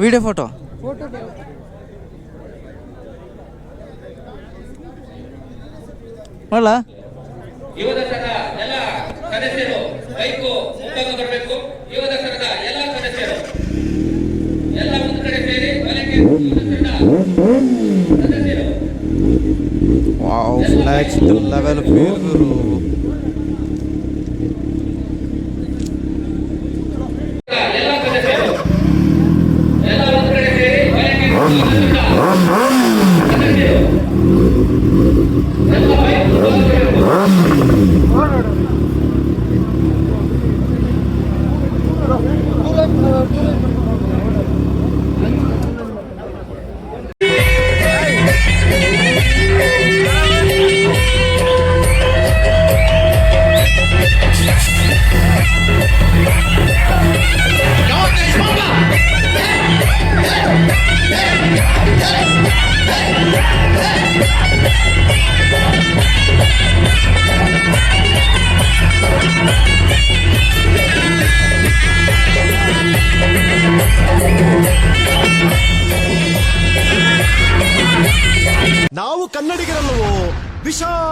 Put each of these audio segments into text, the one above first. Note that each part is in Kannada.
ವಿಡಿಯೋ ಫೋಟೋ ಮಾಡಲ ಯುವದ ಸಂಘ ಎಲ್ಲ ಸದಸ್ಯರು ಬೈಕು ಬರಬೇಕು ಎಲ್ಲ ಸದಸ್ಯರು ಎಲ್ಲ ಒಂದು ಕಡೆ ಸೇರಿ ಸದಸ್ಯರು ವಾವ್ ಫ್ಲಾಗ್ಸ್ ಲೆವೆಲ್ ಫೀಲ್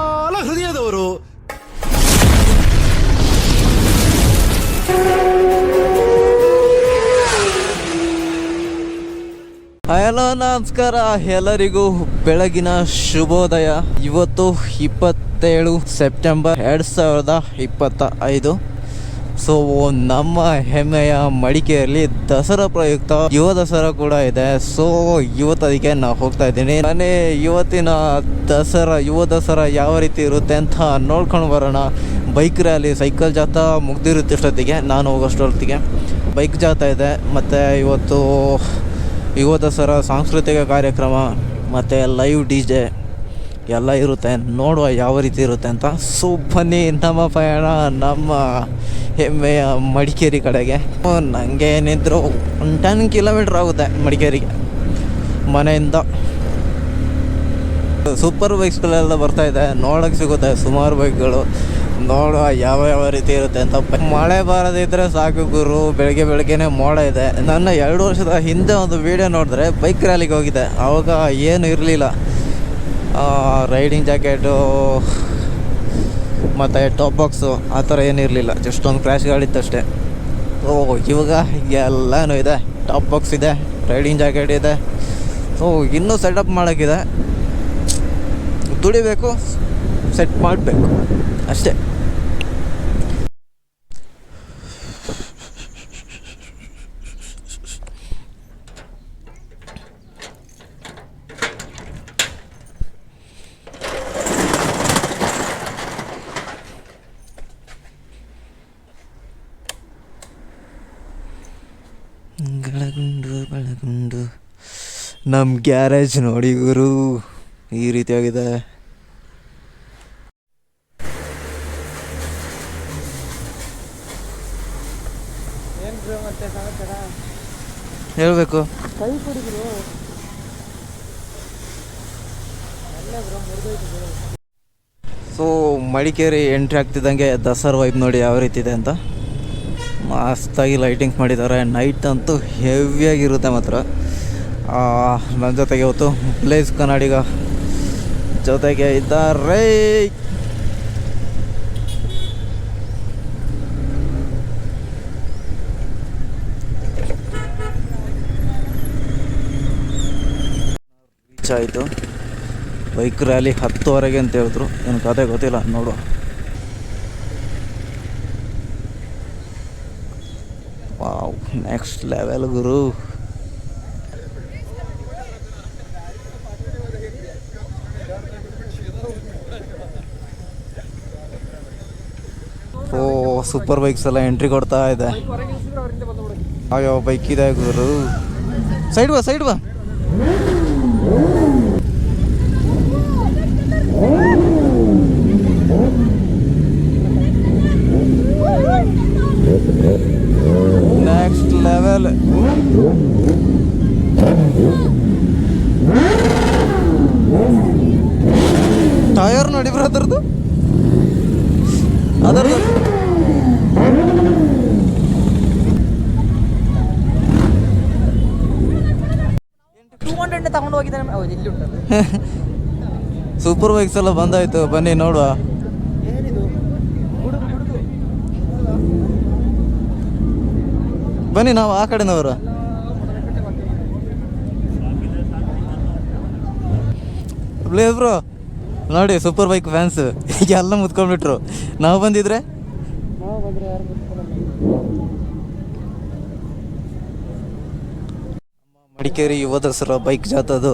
ವಿಶಾಲ ಹೃದಯದವರು. ಹಲೋ ನಮಸ್ಕಾರ. ಎಲ್ಲರಿಗೂ ಬೆಳಗಿನ ಶುಭೋದಯ. ಇವತ್ತು ಇಪ್ಪತ್ತೇಳು ಸೆಪ್ಟೆಂಬರ್ ಎರಡು ಸಾವಿರದ ಇಪ್ಪತ್ತ ಐದು ಸೊ ನಮ್ಮ ಹೆಮ್ಮೆಯ ಮಡಿಕೆಯಲ್ಲಿ ದಸರಾ ಪ್ರಯುಕ್ತ ಯುವ ದಸರಾ ಕೂಡ ಇದೆ. ಸೊ ಇವತ್ತು ಅದಕ್ಕೆ ನಾವು ಹೋಗ್ತಾ ಇದ್ದೀನಿ. ನಾನೇ ಇವತ್ತಿನ ದಸರಾ, ಯುವ ದಸರಾ ಯಾವ ರೀತಿ ಇರುತ್ತೆ ಅಂತ ನೋಡ್ಕೊಂಡು ಬರೋಣ. ಬೈಕ್ ರ್ಯಾಲಿ, ಸೈಕಲ್ ಜಾಥಾ ಮುಗ್ದಿರುತ್ತೆ ಇಷ್ಟೊತ್ತಿಗೆ ನಾನು ಹೋಗೋಷ್ಟೊತ್ತಿಗೆ ಬೈಕ್ ಜಾಥಾ ಇದೆ. ಮತ್ತು ಇವತ್ತು ಯುವ ದಸರಾ ಸಾಂಸ್ಕೃತಿಕ ಕಾರ್ಯಕ್ರಮ, ಮತ್ತು ಲೈವ್ ಡಿ ಜೆ ಎಲ್ಲ ಇರುತ್ತೆ. ನೋಡುವ ಯಾವ ರೀತಿ ಇರುತ್ತೆ ಅಂತ. ಸೊ ಬನ್ನಿ ನಮ್ಮ ಪಯಣ, ನಮ್ಮ ಹೆಮ್ಮೆಯ ಮಡಿಕೇರಿ ಕಡೆಗೆ. ನನಗೆ ಏನಿದ್ರು ಒಂದು ಟೆನ್ ಕಿಲೋಮೀಟ್ರ್ ಆಗುತ್ತೆ ಮಡಿಕೇರಿಗೆ. ಮನೆಯಿಂದ. ಸೂಪರ್ ಬೈಕ್ಸ್ಗಳೆಲ್ಲ ಬರ್ತಾ ಇದೆ. ನೋಡೋಕ್ಕೆ ಸಿಗುತ್ತೆ ಸುಮಾರು ಬೈಕ್ಗಳು ನೋಡುವ ಯಾವ ಯಾವ ರೀತಿ ಇರುತ್ತೆ ಅಂತ. ಮಳೆ ಬಾರದಿದ್ರೆ ಸಾಕು ಗುರು. ಬೆಳಗ್ಗೆ ಬೆಳಗ್ಗೆನೆ ಮೋಡ ಇದೆ. ನನ್ನ ಎರಡು ವರ್ಷದ ಹಿಂದೆ ಒಂದು ವಿಡಿಯೋ ನೋಡಿದ್ರೆ ಬೈಕ್ ರ್ಯಾಲಿಗೆ ಹೋಗಿದೆ. ಆವಾಗ ಏನು ಇರಲಿಲ್ಲ. ರೈಡಿಂಗ್ ಜಾಕೆಟು ಮತ್ತು ಟಾಪ್ ಬಾಕ್ಸು ಆ ಥರ ಏನಿರಲಿಲ್ಲ ಜಸ್ಟ್ ಒಂದು ಕ್ರ್ಯಾಶ್ ಗಾಡಿತ್ತಷ್ಟೇ ಓ, ಇವಾಗ ಎಲ್ಲನೂ ಇದೆ. ಟಾಪ್ ಬಾಕ್ಸ್ ಇದೆ ರೈಡಿಂಗ್ ಜಾಕೆಟ್ ಇದೆ. ಓ, ಇನ್ನೂ ಸೆಟಪ್ ಮಾಡೋಕ್ಕಿದೆ. ದುಡಿಬೇಕು ಸೆಟ್ ಮಾಡಬೇಕು. ಅಷ್ಟೇ. ನಮ್ಮ ಗ್ಯಾರೇಜ್ ನೋಡಿ ಗುರು. ಈ ರೀತಿಯಾಗಿದೆ. ಹೇಳಬೇಕು. ಸೊ ಮಡಿಕೇರಿ ಎಂಟ್ರಿ ಆಗ್ತಿದ್ದಂಗೆ ದಸರಾ ವೈಬ್ ನೋಡಿ ಯಾವ ರೀತಿ ಇದೆ ಅಂತ. ಮಸ್ತಾಗಿ ಲೈಟಿಂಗ್ಸ್ ಮಾಡಿದ್ದಾರೆ. ನೈಟ್ ಅಂತೂ ಹೆವಿಯಾಗಿರುತ್ತೆ ಮಾತ್ರ. ನನ್ನ ಜೊತೆಗೆ ಇವತ್ತು ಪ್ಲೇಸ್ ಕನ್ನಡಿಗ ಜೊತೆಗೆ ಇದ್ದಾರೆ. ರೀಚ್ ಆಯಿತು. ಬೈಕ್ ರ್ಯಾಲಿ ಹತ್ತುವರೆಗೆ ಅಂತ ಹೇಳಿದ್ರು. ಏನು ಕತೆ ಗೊತ್ತಿಲ್ಲ ನೋಡು ವಾವ್ ನೆಕ್ಸ್ಟ್ ಲೆವೆಲ್ ಗುರು. ಓ ಸೂಪರ್ ಬೈಕ್ಸ್ ಎಲ್ಲ ಎಂಟ್ರಿ ಕೊಡ್ತಾ ಇದೆ. ಯಾವ ಬೈಕ್ ಇದೆ ಗುರು. ಸೈಡ್ ಬಾ ಸೈಡ್ ಬಾ ನೆಕ್ಸ್ಟ್ ಲೆವೆಲ್ ಟಯರ್ ನೋಡಿ ಬ್ರೋ ಅದರದ್ದು ಅಲ್ಲಿ ಹೋಗಿದ್ದಾನೆ ಹೌದು ಇಲ್ಲಿ ಉಂಟದು. ಸೂಪರ್ ಬೈಕ್ಸ್ ಎಲ್ಲ ಬಂದಾಯ್ತು ಬನ್ನಿ ನೋಡುವ. ಬನ್ನಿ ನಾವು ಆ ಕಡೆನವರು. ಬ್ರೋ ನೋಡಿ ಸೂಪರ್ ಬೈಕ್ ಫ್ಯಾನ್ಸ್ ಈಗ ಎಲ್ಲ ಮುತ್ಕೊಂಡ್ಬಿಟ್ರು. ನಾವು ಬಂದಿದ್ರೆ ನಾವು ಬಂದರೆ ಯಾರು ಮಡಿಕೇರಿ ಯುವ ದಸರಾ ಬೈಕ್ ಜಾಥಾದು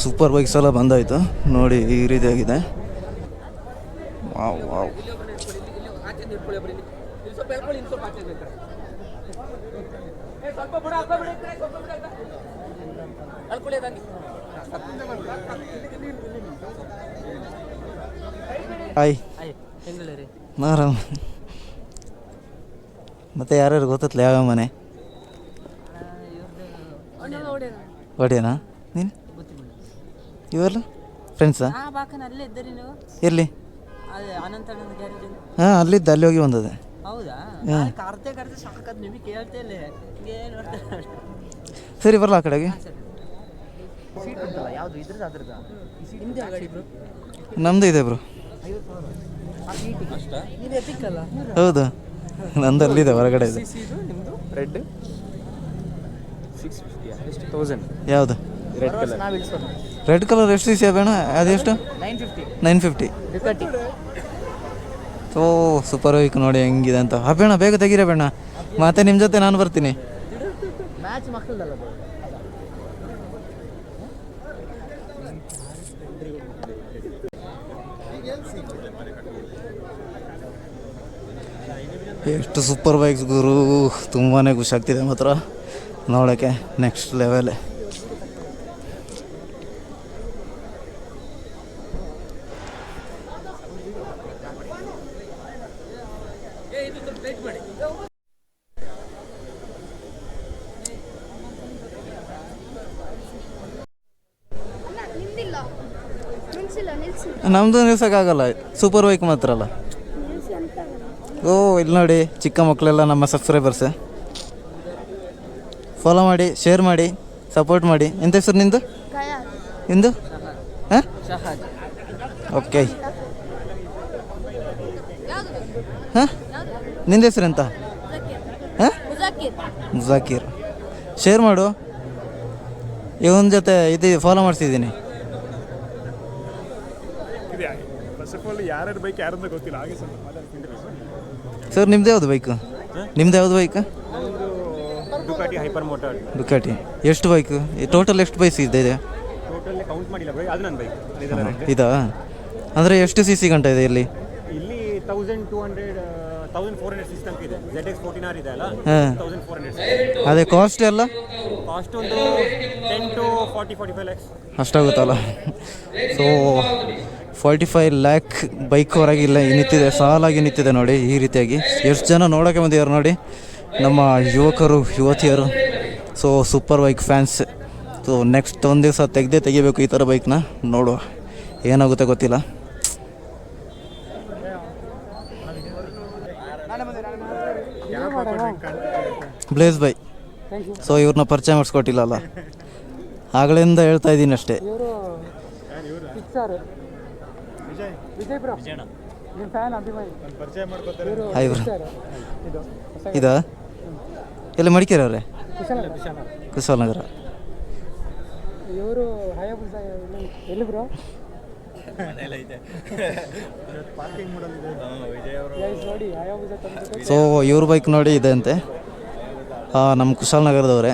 ಸೂಪರ್ ಬೈಕ್ಸ್ ಎಲ್ಲ ಬಂದಾಯ್ತು. ನೋಡಿ ಈ ರೀತಿಯಾಗಿದೆ. Wow wow. ಹಾಯ್ ನಾರಾಮ್ ಮತ್ತೆ ಯಾರ್ಯಾರು ಗೊತ್ತಲ್ಲ ಯಾವ ಮನೆ? ಒಡೆಯನಾ? ನೀನು? ಇವೆಲ್ಲ ಫ್ರೆಂಡ್ಸಾ ಆ? ಬಾಕನ ಅಲ್ಲೇ ಇದ್ದೀರಿ ನೀವು ಎಲ್ಲಿ ಹಾಂ ಅಲ್ಲಿದ್ದ ಅಲ್ಲಿ ಹೋಗಿ ಬಂದದೆ ಸರಿ ಬರಲ್ಲ ಆ ಕಡೆಗೆ? ನಮ್ಮದು ಇದೆ ಬ್ರೋ. ಹೌದು. ನಂದು ಅಲ್ಲಿದೆ ಹೊರಗಡೆ ಇದೆ. ರೆಡ್ ಸಿಕ್ಸ್ ಫಿಫ್ಟಿಯಾ ಎಷ್ಟು ತೌಸಂಡ್ ಯಾವುದು? ರೆಡ್ ಕಲರ್ ನಾವು ರೆಡ್ ಕಲರ್ ಎಷ್ಟು ಸಿ ಬೇಡ ಅದೆಷ್ಟು? Nine fifty. Nine fifty. ಓ ಸೂಪರ್ ಬೈಕ್ ನೋಡಿ ಹೆಂಗಿದೆ ಅಂತ. ಹಾ ಬೇಗ ತೆಗೀರ ಬೇಣ ಮತ್ತೆ ನಿಮ್ಮ ಜೊತೆ ನಾನು ಬರ್ತೀನಿ. ಎಷ್ಟು ಸೂಪರ್ ಬೈಕ್ಸ್ ಗುರು. ತುಂಬಾ ಖುಷಿ ಆಗ್ತಿದೆ ಮಾತ್ರ. ನೋಡೋಕ್ಕೆ ನೆಕ್ಸ್ಟ್ ಲೆವೆಲ್ ನಮ್ಮದು ನಿಲ್ಸೋಕ್ಕಾಗಲ್ಲ ಸೂಪರ್ ಬೈಕ್ ಮಾತ್ರ ಅಲ್ಲ. ಓ ಇಲ್ಲಿ ನೋಡಿ ಚಿಕ್ಕ ಮಕ್ಕಳೆಲ್ಲ ನಮ್ಮ ಸಬ್ಸ್ಕ್ರೈಬರ್ಸ್ ಫಾಲೋ ಮಾಡಿ ಶೇರ್ ಮಾಡಿ ಸಪೋರ್ಟ್ ಮಾಡಿ. ಎಂತ ಹೆಸರು ನಿಂದು? ನಿಂದು? ಹಾಂ? ಓಕೆ ಹಾಂ? ನಿಂದ ಹೆಸರು ಎಂತ? ಹಾಂ? ಮುಜಾಕಿರ್. ಶೇರ್ ಮಾಡು. ಇವನ ಜೊತೆ ಇದು ಫಾಲೋ ಮಾಡಿಸಿದ್ದೀನಿ. ಸರ್ ನಿಮ್ದು ಯಾವ್ದು ಬೈಕು ನಿಮ್ದು ಯಾವ್ದು bike Ducati hyper motor Ducati ಎಷ್ಟು ಬೈಕ್ ಟೋಟಲ್ ಎಷ್ಟು ಬೈಕ್ ಇದೆ ಇದೆ? ಟೋಟಲ್ ಕೌಂಟ್ ಮಾಡಿಲ್ಲ ಬೈ ಅದು ನನ್ನ ಬೈಕ್ ಇದಾ? ಅಂದರೆ ಎಷ್ಟು ಸಿ ಸಿ ಗಂಟ ಇದೆ ಇಲ್ಲಿ? ಇಲ್ಲಿ thousand two hundred thousand four hundred system ಇದೆ. ಜೆಡ್ ಎಕ್ಸ್ ಫೋರ್ಟಿನ್ ಆರ್ ಇದೆ ಅಲ್ಲ? ತೌಸಂಡ್ ಫೋರ್ ಹಂಡ್ರೆಡ್ ಅದೇ ಕಾಸ್ಟ್ ಎಲ್ಲ? ಕಾಸ್ಟ್ ಒಂದು ten to forty forty five lakhs ಅಷ್ಟಾಗುತ್ತಲ್ಲ so forty five lakh bike ಹೊರಗಿಲ್ಲ ನಿಂತಿದೆ ಸಾಲಾಗಿ ನಿಂತಿದೆ ನೋಡಿ ಈ ರೀತಿಯಾಗಿ. ಎಷ್ಟು ಜನ ನೋಡೋಕೆ ಬಂದಿದ್ದಾರೆ ನೋಡಿ. ನಮ್ಮ ಯುವಕರು ಯುವತಿಯರು so super bike fans so next ಒಂದು ದಿವಸ ತೆಗೆದೇ ತೆಗಿಬೇಕು ಈ ಥರ ಬೈಕ್ನ ನೋಡುವ. ಏನಾಗುತ್ತೆ ಗೊತ್ತಿಲ್ಲ. ಬ್ಲೇಸ್ ಬೈ ಸೊ ಇವ್ರನ್ನ ಪರಿಚಯ ಮಾಡಿಸ್ಕೊಟ್ಟಿಲ್ಲ ಅಲ್ಲ. ಆಗಲಿಂದ ಹೇಳ್ತಾ ಇದ್ದೀನಿ ಅಷ್ಟೇ. ಹಾಯ್ ಬ್ರೋ ಇದಾ? ಎಲ್ಲಿ ಮಡಿಕೇರಿ ಅವರೇ? ಕುಶಾಲ್ ಕುಶಾಲನಗರ ಇವರು ಎಲ್ಲಿ ಬ್ರೋ ಹಯಾಬುಸ ಸೊ ಇವ್ರ ಬೈಕ್ ನೋಡಿ ಇದೆ ಅಂತೆ. ನಮ್ಮ ಕುಶಾಲನಗರದವ್ರೆ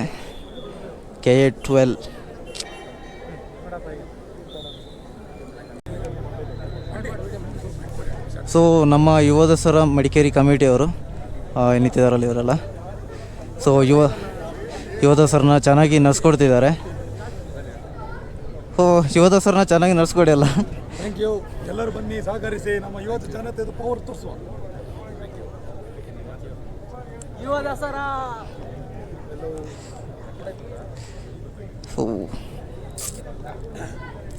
ಕೆ ಎ ಟ್ವೆಲ್ ಸೊ ನಮ್ಮ ಯುವ ದಸರಾ ಮಡಿಕೇರಿ ಕಮಿಟಿಯವರು ಏನಿತ್ತಿದಾರಲ್ಲ ಇವರೆಲ್ಲ? ಸೊ ಯುವ ಯುವ ಸರ್ನ ಚೆನ್ನಾಗಿ ನಡೆಸ್ಕೊಡ್ತಿದ್ದಾರೆ ಓ ಸರ್ನ ಚೆನ್ನಾಗಿ ನಡೆಸ್ಕೊಡಿ ಅಲ್ಲ. ಥ್ಯಾಂಕ್ ಯು ಎಲ್ಲರೂ ಬನ್ನಿ ಸಹಕರಿಸಿ. ನಮ್ಮ ಯುವತ ಜನತೆದು ಪವರ್ ತೋರಿಸುವ.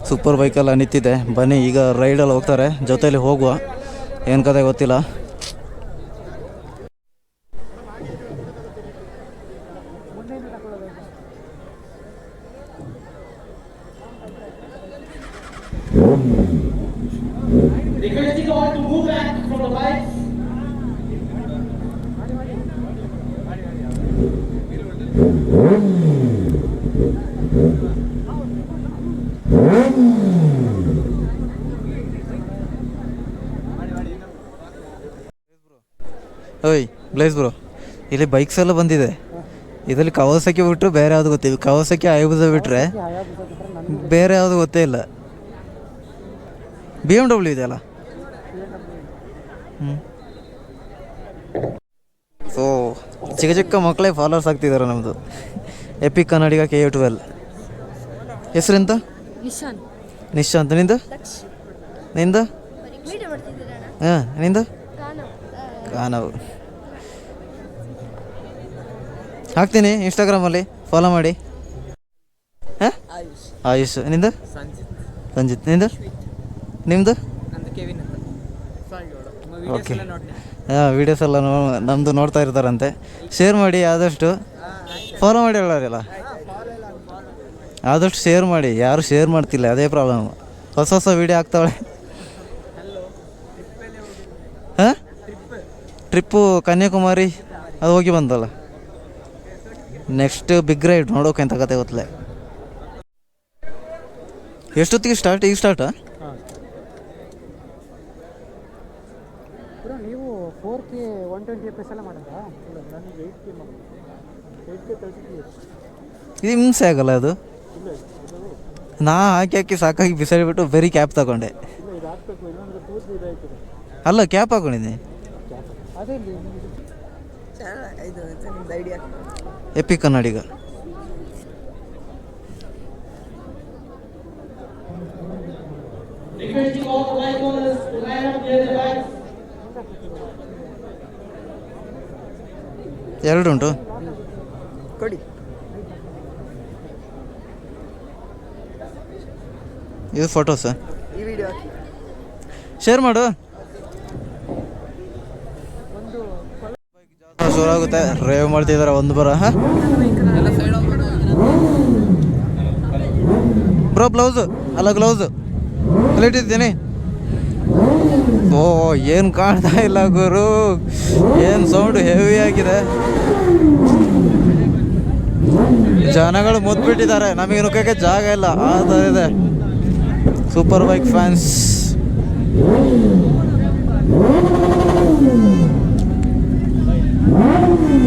ಸೂಪರ್ ಬೈಕಲ್ಲ ನಿಂತಿದೆ ಬನ್ನಿ ಈಗ ರೈಡಲ್ಲಿ ಹೋಗ್ತಾರೆ. ಜೊತೆಯಲ್ಲಿ ಹೋಗುವ. ಏನು ಕತೆ ಗೊತ್ತಿಲ್ಲ. ಇಲ್ಲಿ ಬೈಕ್ಸ್ ಎಲ್ಲ ಬಂದಿದೆ. ಇದರಲ್ಲಿ ಕವಸಕ್ಕೆ ಬಿಟ್ಟರೆ ಬೇರೆ ಯಾವುದು ಗೊತ್ತಿಲ್ಲ. ಕವಸಕ್ಕೆ ಆಯುಧ ಬಿಟ್ಟರೆ ಬೇರೆ ಯಾವುದು ಗೊತ್ತೇ ಇಲ್ಲ. ಬಿ ಎಂ ಡಬ್ಲ್ಯೂ ಇದೆಯಲ್ಲ? ಹ್ಞೂ ಸೊ ಚಿಕ್ಕ ಚಿಕ್ಕ ಮಕ್ಕಳೇ ಫಾಲೋವರ್ಸ್ ಆಗ್ತಿದ್ದಾರೆ ನಮ್ಮದು epic Kannadiga K U twelve ಹೆಸರೆಂತ? Nishant. ನಿಂದ? ನಿಂದ? ಹಾಂ ನಿಂದ? ಕಾನವ್ ಕಾನವ್ ಹಾಕ್ತೀನಿ ಇನ್ಸ್ಟಾಗ್ರಾಮಲ್ಲಿ ಫಾಲೋ ಮಾಡಿ. ಹಾಂ? ಆಯುಷ್. ನಿಂದು? ಸಂಜಿತ್. ನಿಂದು? ನಿಮ್ಮದು ಓಕೆ ಹಾಂ ವೀಡಿಯೋಸ್ ಎಲ್ಲ ನೋ ನಮ್ಮದು ನೋಡ್ತಾ ಇರ್ತಾರಂತೆ. ಶೇರ್ ಮಾಡಿ ಆದಷ್ಟು. ಫಾಲೋ ಮಾಡಿ ಹೇಳೋರಿಲ್ಲ ಆದಷ್ಟು ಶೇರ್ ಮಾಡಿ. ಯಾರು ಶೇರ್ ಮಾಡ್ತಿಲ್ಲ, ಅದೇ ಪ್ರಾಬ್ಲಮ್ ಹೊಸ ಹೊಸ ವೀಡಿಯೋ ಹಾಕ್ತಾವಳೆ ಹಾಂ? ಟ್ರಿಪ್ಪು ಕನ್ಯಾಕುಮಾರಿ, ಅದು ಹೋಗಿ ಬಂದಲ್ಲ. ನೆಕ್ಸ್ಟ್ ಬಿಗ್ ರೈಡ್ ನೋಡೋಕೆ ಅಂತ ಕತೆ ಗೊತ್ತಲೆ? ಎಷ್ಟೊತ್ತಿಗೆ ಸ್ಟಾರ್ಟ್ ಈಗ ಸ್ಟಾರ್ಟಾ ನೀವು four K one twenty F S ಎಲ್ಲ ಇದು ಹಿಂಸೆ ಆಗಲ್ಲ ಅದು? ನಾ ಹಾಕಿ ಹಾಕಿ ಸಾಕಾಗಿ ಬಿಸಾಡಿಬಿಟ್ಟು ಬರೀ ಕ್ಯಾಪ್ ತಗೊಂಡೆ. ಅಲ್ಲ ಕ್ಯಾಪ್ ಹಾಕೊಂಡಿದ್ದೀನಿ ಅದೇ ಇದು ನಿಮ್ದು idea epic Kannadiga Requesting all the bike owners to line up near the Kannadiga. ಎರಡು ಉಂಟು ಕೊಡಿ. ಇದು ಫೋಟೋಸ್ ಈ ವಿಡಿಯೋ ಶೇರ್ ಮಾಡು. ಶುರು ಆಗುತ್ತೆ ರೇವ್ ಮಾಡ್ತಿದಾರೆ, ಒಂದು ಬರ ಬ್ರೋ, ಬ್ಲೌಸು. ಅಲ್ಲ, ಗ್ಲೌಸು. ಇಟ್ಟಿದ್ದೀನಿ? ಓ, ಏನು ಕಾಣ್ತಾ ಇಲ್ಲ, ಗುರು. ಏನು ಸೌಂಡ್ ಹೆವಿ ಆಗಿದೆ. ಜನಗಳು ಮುದ್ಬಿಟ್ಟಿದ್ದಾರೆ. ನಮಗೆ ನುಗ್ಗಕ್ಕೆ ಜಾಗ ಇಲ್ಲ. ಆ ಇದೆ. Super bike fans Ooh.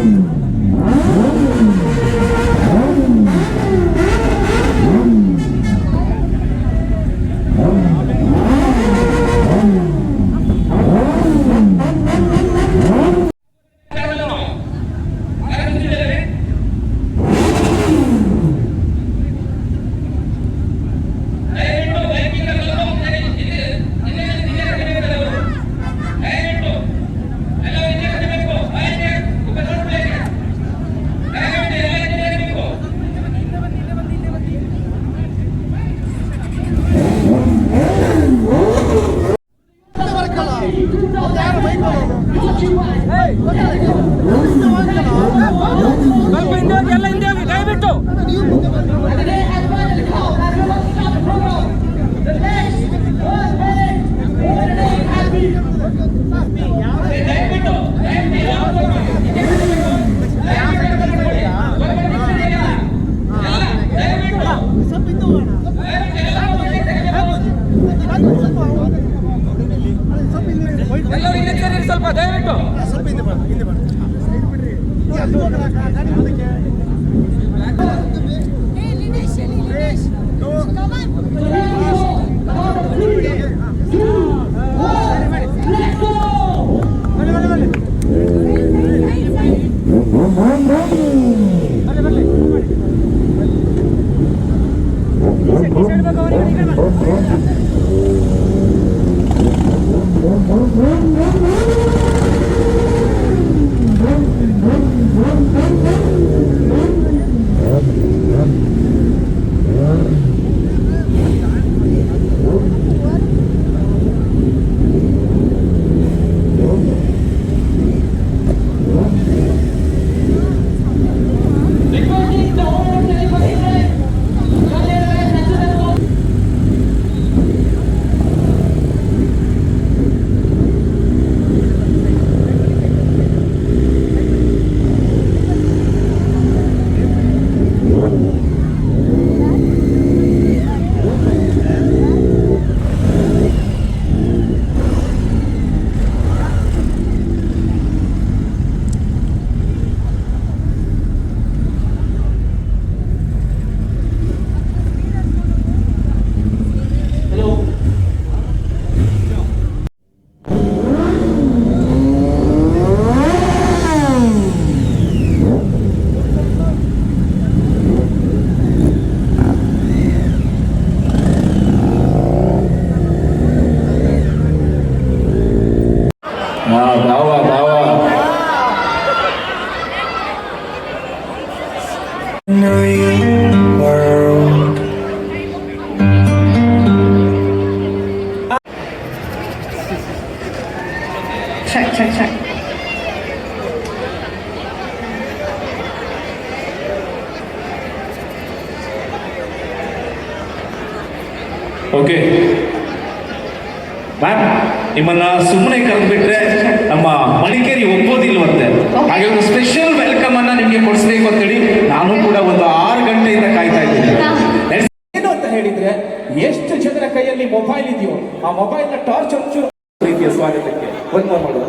ಕೈಯಲ್ಲಿ ಮೊಬೈಲ್ ಇದೆಯೋ? ಆ ಮೊಬೈಲ್ನ ಟಾರ್ಚ್ ಹಚ್ಚು ರೀತಿಯ ಸ್ವಾಗತಕ್ಕೆ? ಒಂದು ಮಾಡುವ.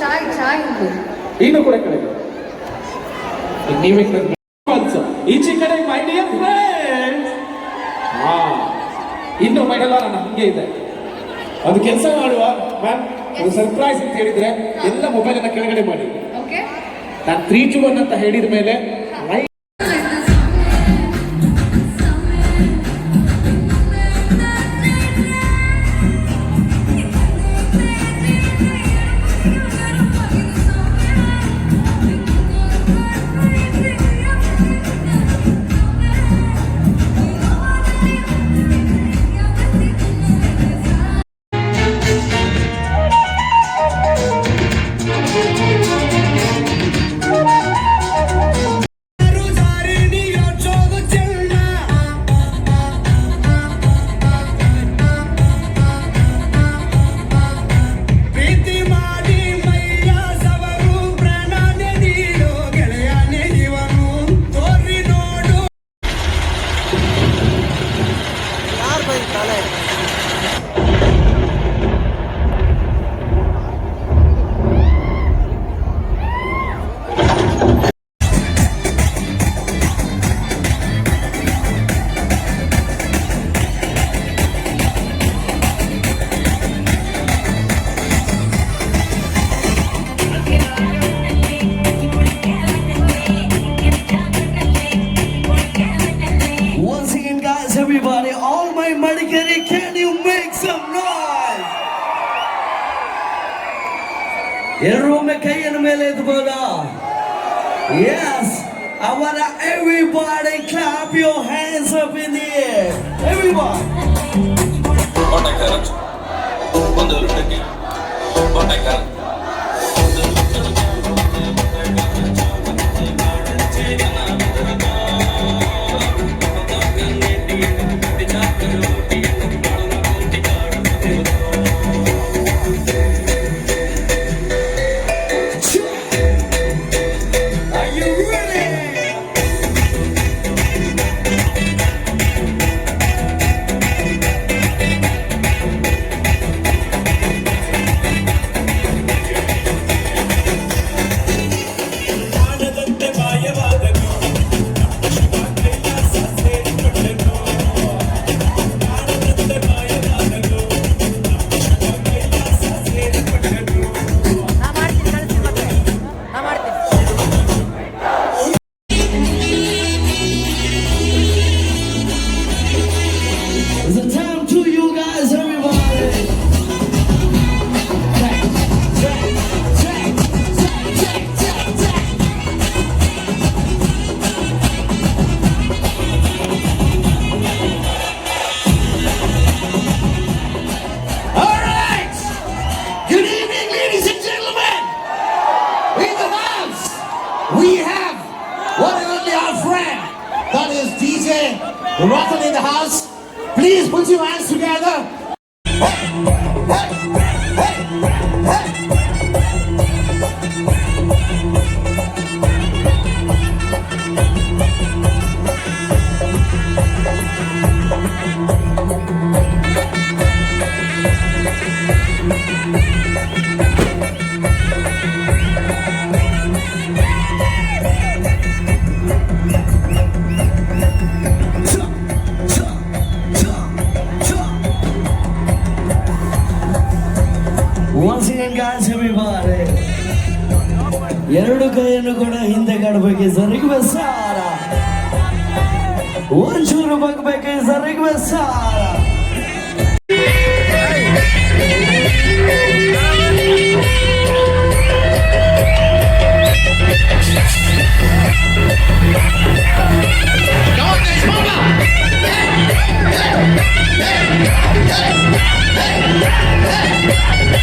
ಚಾಯ್ ಚಾಯ್ ಕೂಡ ಕಡೆ ನೀವೇ ಈಚೆ ಕಡೆ ಮೈ ಡಿಯರ್ ಫ್ರೆಂಡ್ಸ್ ಹಾ. ಇನ್ನು ಮೈಡಲ್ಲ ಹಂಗೆ ಇದೆ. ಅದು ಕೆಲಸ ಮಾಡುವ ಮ್ಯಾಮ್ ಒಂದು ಸರ್ಪ್ರೈಸ್ ಅಂತ ಹೇಳಿದ್ರೆ ಎಲ್ಲ ಮೊಬೈಲ್ ಅನ್ನ ಕೆಳಗಡೆ ಮಾಡಿ. ನಾನು ತ್ರೀ ಜೂ ಒನ್ ಅಂತ ಹೇಳಿದ ಮೇಲೆ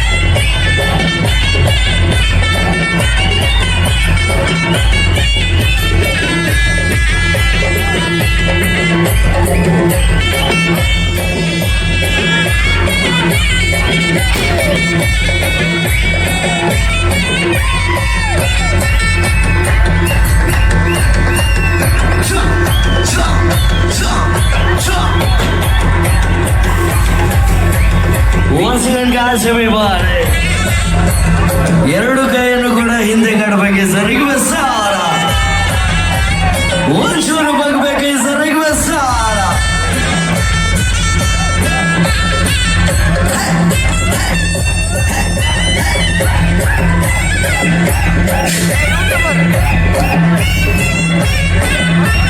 Yeah! Hey, I'm the.